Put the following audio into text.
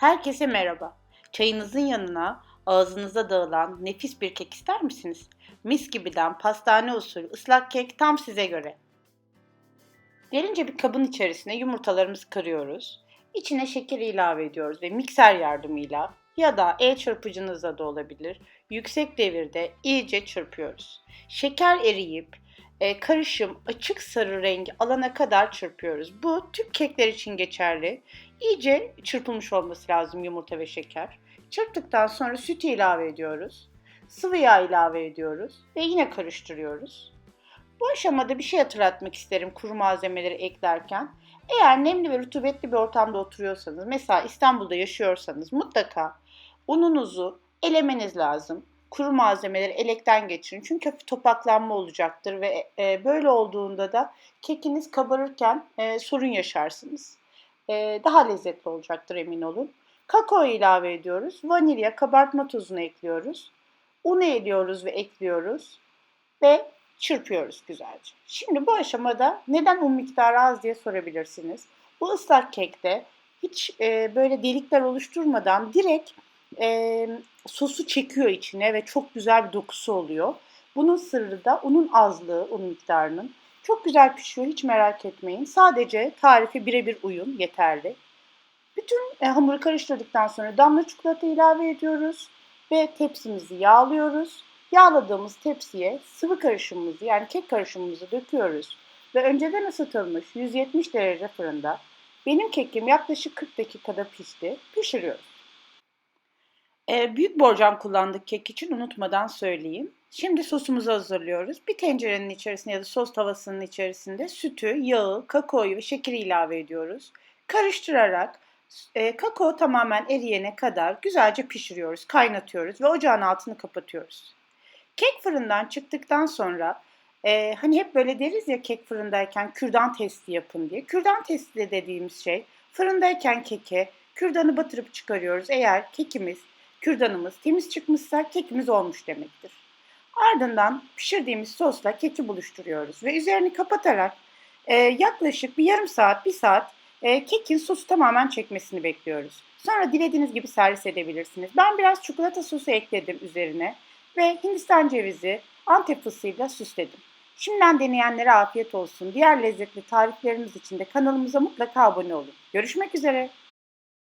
Herkese merhaba. Çayınızın yanına ağzınıza dağılan nefis bir kek ister misiniz? Mis gibiden pastane usulü ıslak kek tam size göre. Derince bir kabın içerisine yumurtalarımızı kırıyoruz. İçine şeker ilave ediyoruz ve mikser yardımıyla ya da el çırpıcınızla da olabilir. Yüksek devirde iyice çırpıyoruz. Şeker eriyip e, karışım açık sarı rengi alana kadar çırpıyoruz. Bu tüm kekler için geçerli. İyice çırpılmış olması lazım yumurta ve şeker. Çırptıktan sonra sütü ilave ediyoruz. Sıvı yağ ilave ediyoruz ve yine karıştırıyoruz. Bu aşamada bir şey hatırlatmak isterim kuru malzemeleri eklerken. Eğer nemli ve rutubetli bir ortamda oturuyorsanız, mesela İstanbul'da yaşıyorsanız mutlaka ununuzu elemeniz lazım. Kuru malzemeleri elekten geçirin. Çünkü hafif topaklanma olacaktır ve e, böyle olduğunda da kekiniz kabarırken e, sorun yaşarsınız. E, daha lezzetli olacaktır emin olun. Kakao ilave ediyoruz. Vanilya, kabartma tozunu ekliyoruz. Un eliyoruz ve ekliyoruz. Ve çırpıyoruz güzelce. Şimdi bu aşamada neden un miktarı az diye sorabilirsiniz. Bu ıslak kekte hiç e, böyle delikler oluşturmadan direkt e, sosu çekiyor içine ve çok güzel bir dokusu oluyor. Bunun sırrı da unun azlığı, un miktarının. Çok güzel pişiyor hiç merak etmeyin. Sadece tarifi birebir uyun yeterli. Bütün e, hamuru karıştırdıktan sonra damla çikolata ilave ediyoruz ve tepsimizi yağlıyoruz. Yağladığımız tepsiye sıvı karışımımızı yani kek karışımımızı döküyoruz ve önceden ısıtılmış 170 derece fırında benim kekim yaklaşık 40 dakikada pişti. Pişiriyoruz. Ee, büyük borcam kullandık kek için unutmadan söyleyeyim. Şimdi sosumuzu hazırlıyoruz. Bir tencerenin içerisinde ya da sos tavasının içerisinde sütü, yağı, kakaoyu ve şekeri ilave ediyoruz. Karıştırarak e, kakao tamamen eriyene kadar güzelce pişiriyoruz, kaynatıyoruz ve ocağın altını kapatıyoruz. Kek fırından çıktıktan sonra e, hani hep böyle deriz ya kek fırındayken kürdan testi yapın diye. Kürdan testi dediğimiz şey fırındayken keke kürdanı batırıp çıkarıyoruz. Eğer kekimiz, kürdanımız temiz çıkmışsa kekimiz olmuş demektir. Ardından pişirdiğimiz sosla keki buluşturuyoruz ve üzerini kapatarak e, yaklaşık bir yarım saat, bir saat e, kekin sosu tamamen çekmesini bekliyoruz. Sonra dilediğiniz gibi servis edebilirsiniz. Ben biraz çikolata sosu ekledim üzerine ve Hindistan cevizi, Antep fıstığıyla süsledim. Şimdiden deneyenlere afiyet olsun. Diğer lezzetli tariflerimiz için de kanalımıza mutlaka abone olun. Görüşmek üzere.